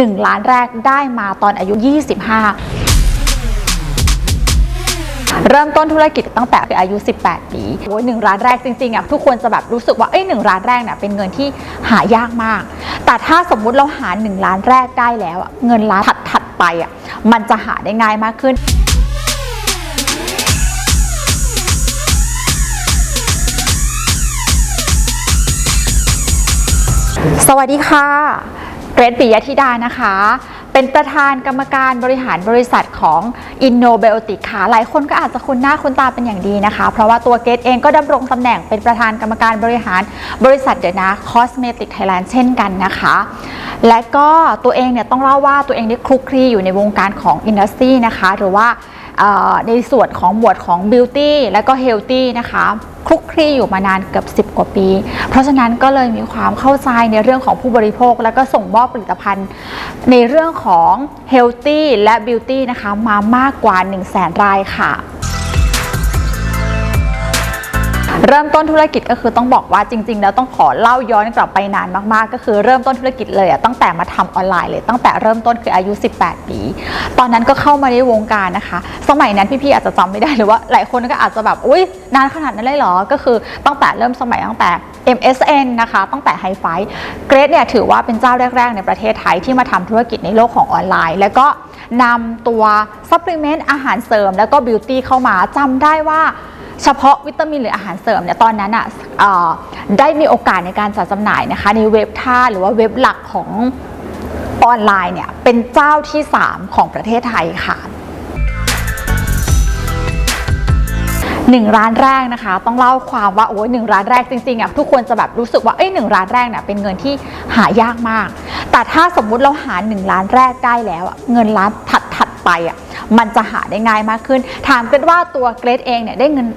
1 ล้านแรกได้มาตอนอายุ 25 เริ่มต้นธุรกิจตั้งแต่อายุ 18 ปีโอ้ยหนึ่งร้านแรกจริงๆอะทุกคนจะแบบรู้สึกว่าเอ้ยหนึ่งร้านแรกเนี่ยเป็นเงินที่หายากมาก แต่ถ้าสมมุติเราหา 1 ล้านแรกได้แล้วอะเงินล้านถัดๆไปอะมันจะหาได้ง่ายมากขึ้นสวัสดีค่ะ รดปิยธิดานะคะ เป็นประธานกรรมการบริหารบริษัทของ Innobiotic ค่ะ หลายคนก็อาจจะคุ้นหน้าคุ้นตาเป็นอย่างดีนะคะ เพราะว่าตัวเกรดเองก็ดำรงตำแหน่งเป็นประธานกรรมการบริหารบริษัทเดนะคอสเมติกไทยแลนด์เช่นกันนะคะ และก็ตัวเองเนี่ยต้องเล่าว่าตัวเองได้คลุกคลีอยู่ในวงการของอินดัสทรีนะคะ หรือว่าในส่วนของหมวดของ Beauty และก็ Healthy นะคะคลุกคลีอยู่มานานเกือบ 10 กว่าปี เพราะฉะนั้นก็เลยมีความเข้าใจในเรื่องของผู้บริโภค และก็ส่งมอบผลิตภัณฑ์ ในเรื่องของ Healthy และ Beauty นะคะมามากกว่า 1 0 0 0 0แสนรายค่ะ เริ่มต้นธุรกิจก็คือต้องบอกว่าจริง ๆ แล้วต้องขอเล่าย้อนกลับไปนานมากๆ ก็คือเริ่มต้นธุรกิจเลยอะตั้งแต่มาทำออนไลน์เลยตั้งแต่เริ่มต้นคืออายุ 18 ปี ตอนนั้นก็เข้ามาในวงการนะคะ สมัยนั้นพี่ๆอาจจะจำไม่ได้หรือว่าหลายคนก็อาจจะแบบอุ้ยนานขนาดนั้นเลยเหรอ ก็คือตั้งแต่เริ่มสมัยตั้งแต่ MSN นะคะ ตั้งแต่ไฮไฟเกรดเนี่ยถือว่าเป็นเจ้าแรก ๆ ในประเทศไทยที่มาทำธุรกิจในโลกของออนไลน์ แล้วก็นำตัวซัพพลีเมนต์อาหารเสริม แล้วก็บิวตี้เข้ามาจำได้ว่า เฉพาะวิตามินหรืออาหารเสริมเนี่ยตอนนั้นอะได้มีโอกาสในการจัดจำหน่ายนะคะในเว็บท่าหรือว่าเว็บหลักของออนไลน์เนี่ยเป็นเจ้าที่ 3 ของประเทศไทยค่ะหนึ่งร้านแรกนะคะ ต้องเล่าความว่าโอ้ยหนึ่งร้านแรกจริงๆอะทุกคนจะแบบรู้สึกว่าเอ้ยหนึ่งร้านแรกเนี่ยเป็นเงินที่หายากมาก แต่ถ้าสมมุติเราหาหนึ่งล้านแรกได้แล้วเงินล้านถัดถัด ไปอะมันจะหาได้ง่ายมากขึ้น ถามกันว่าตัวเกรดเองเนี่ยได้เงิน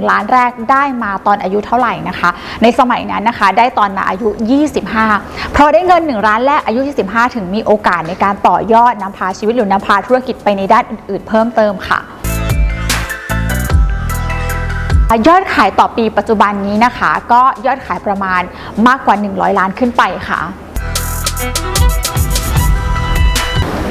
1 ล้านแรกได้มาตอนอายุเท่าไหร่นะคะ ในสมัยนั้นนะคะได้ตอนมาอายุ 25พอได้เงิน 1 ล้านแรกอายุ 25 ถึงมีโอกาสในการต่อยอดนำพาชีวิตหรือนำพาธุรกิจไปในด้านอื่นๆ เพิ่มเติมค่ะยอดขายต่อปีปัจจุบันนี้นะคะ ก็ยอดขายประมาณมากกว่า 100 ล้านขึ้นไปค่ะ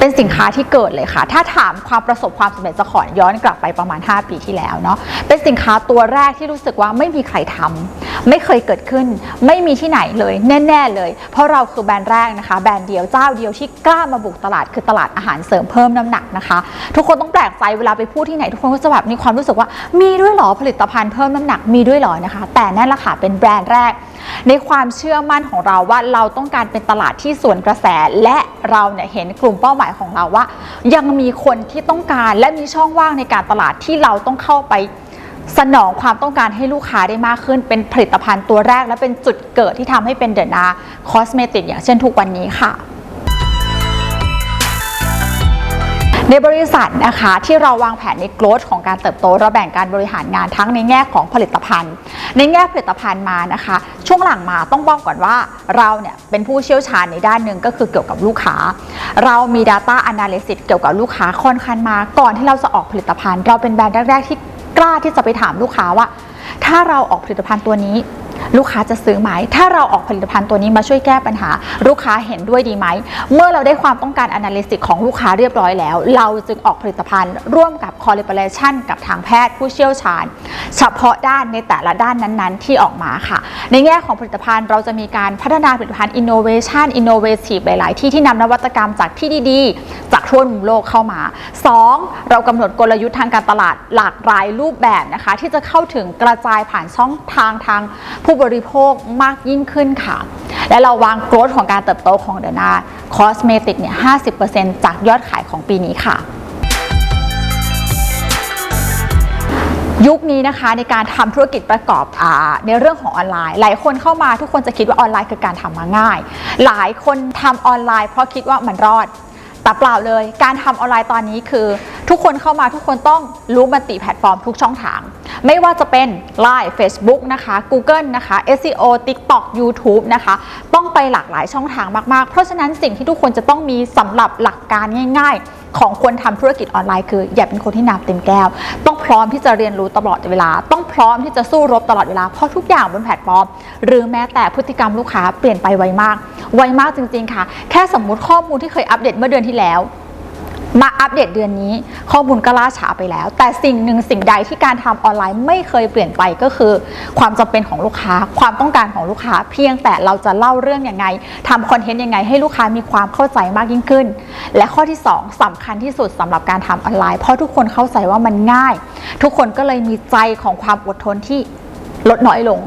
เป็นสินค้าที่เกิดเลยค่ะ ถ้าถามความประสบความสำเร็จจะขอย้อนกลับไปประมาณ 5 ปีที่แล้วเนาะเป็นสินค้าตัวแรกที่รู้สึกว่าไม่มีใครทำไม่เคยเกิดขึ้น ไม่มีที่ไหนเลยแน่ ๆเลย เพราะเราคือแบรนด์แรกนะคะ แบรนด์เดียวเจ้าเดียวที่กล้ามาบุกตลาดคือตลาดอาหารเสริมเพิ่มน้ำหนักนะคะ ทุกคนต้องแปลกใจเวลาไปพูดที่ไหนทุกคนก็จะแบบมีความรู้สึกว่า มีด้วยหรอผลิตภัณฑ์เพิ่มน้ำหนักมีด้วยหรอนะคะ แต่นั่นแหละค่ะเป็นแบรนด์แรก ในความเชื่อมั่นของเราว่าเราต้องการเป็นตลาดที่สวนกระแสและ เราเนี่ยเห็นกลุ่มเป้าหมายของเราว่า ยังมีคนที่ต้องการและมีช่องว่างในการตลาดที่เราต้องเข้าไปสนองความต้องการให้ลูกค้าได้มากขึ้น เป็นผลิตภัณฑ์ตัวแรก และเป็นจุดเกิดที่ทำให้เป็นเดอะนาคอสเมติกอย่างเช่นทุกวันนี้ค่ะ ในบริษัทนะคะที่เราวางแผนใน growth ของการเติบโตเราแบ่งการบริหารงานทั้งในแง่ของผลิตภัณฑ์ ในแง่ผลิตภัณฑ์มานะคะ ช่วงหลังมาต้องบอกก่อนว่าเราเนี่ยเป็นผู้เชี่ยวชาญในด้านหนึ่งก็คือเกี่ยวกับลูกค้า เรามี Data Analysis เกี่ยวกับลูกค้าค่อนข้างมา ก่อนที่เราจะออกผลิตภัณฑ์ เราเป็นแบรนด์แรกๆที่กล้าที่จะไปถามลูกค้าว่า ถ้าเราออกผลิตภัณฑ์ตัวนี้ ลูกค้าจะซื้อไหม ถ้าเราออกผลิตภัณฑ์ตัวนี้มาช่วยแก้ปัญหา ลูกค้าเห็นด้วยดีไหม เมื่อเราได้ความต้องการ analysis ของลูกค้าเรียบร้อยแล้ว เราจึงออกผลิตภัณฑ์ ร่วมกับ collaboration กับทางแพทย์ผู้เชี่ยวชาญ เฉพาะด้านในแต่ละด้านนั้นๆ ที่ออกมาค่ะ ในแง่ของผลิตภัณฑ์เราจะมีการพัฒนาผลิตภัณฑ์ innovation innovative หลาย ๆ ที่ที่นำนวัตกรรมจากที่ดีๆ จากทั่วมุมโลกเข้ามา 2. เรากำหนดกลยุทธ์ทางการตลาดหลากหลายรูปแบบนะคะ ที่จะเข้าถึงกระจายผ่านช่องทางทางผู้บริโภคมากยิ่งขึ้นค่ะ และเราวางโกรธของการเติบโตของเดนาคอสเมติกเนี่ย 50%จากยอดขายของปีนี้ค่ะยุคนี้นะคะในการทำธุรกิจประกอบอาในเรื่องของออนไลน์ หลายคนเข้ามาทุกคนจะคิดว่าออนไลน์คือการทำมาง่าย หลายคนทำออนไลน์เพราะคิดว่ามันรอด แต่เปล่าเลย การทำออนไลน์ตอนนี้คือ ทุกคนเข้ามาทุกคนต้องรู้มัลติแพลตฟอร์มทุกช่องทาง ไม่ว่าจะเป็น Line Facebook นะคะ Google นะคะ SEO TikTok YouTube นะคะ ต้องไปหลากหลายช่องทางมากๆ เพราะฉะนั้นสิ่งที่ทุกคนจะต้องมีสำหรับหลักการง่ายๆ ของคนทำธุรกิจออนไลน์คือ อย่าเป็นคนที่น้ำเต็มแก้ว ต้องพร้อมที่จะเรียนรู้ตลอดเวลา ต้องพร้อมที่จะสู้รบตลอดเวลาเพราะทุกอย่างบนแพลตฟอร์ม หรือแม้แต่พฤติกรรมลูกค้าเปลี่ยนไปไวมาก ไวมากจริงๆค่ะ แค่สมมุติข้อมูลที่เคยอัปเดตเมื่อเดือนที่แล้ว มาอัปเดตเดือนนี้ ข้อมูลก็ล่าช้าไปแล้ว แต่สิ่งหนึ่งสิ่งใดที่การทำออนไลน์ไม่เคยเปลี่ยนไปก็คือ ความจำเป็นของลูกค้า ความต้องการของลูกค้า เพียงแต่เราจะเล่าเรื่องยังไงทำคอนเทนต์ยังไง ให้ลูกค้ามีความเข้าใจมากยิ่งขึ้น และข้อที่ 2สำคัญที่สุดสำหรับการทำออนไลน์ เพราะทุกคนเข้าใจว่ามันง่าย ทุกคนก็เลยมีใจของความอดทนที่ลดน้อยลง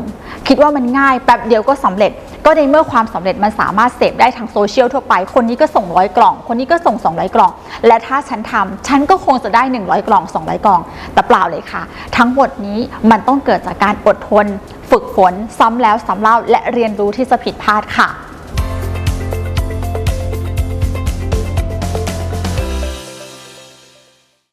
คิดว่ามันง่ายแป๊บเดียวก็สำเร็จ ก็ในเมื่อความสำเร็จมันสามารถเสพได้ทางโซเชียลทั่วไป คนนี้ก็ส่งร้อยกล่อง คนนี้ก็ส่ง 200 กล่อง และถ้าฉันทำฉันก็คงจะได้ 100 กล่อง 200 กล่อง แต่เปล่าเลยค่ะ ทั้งหมดนี้มันต้องเกิดจากการอดทน ฝึกฝนซ้ำแล้วซ้ำเล่าและเรียนรู้ที่จะผิดพลาดค่ะ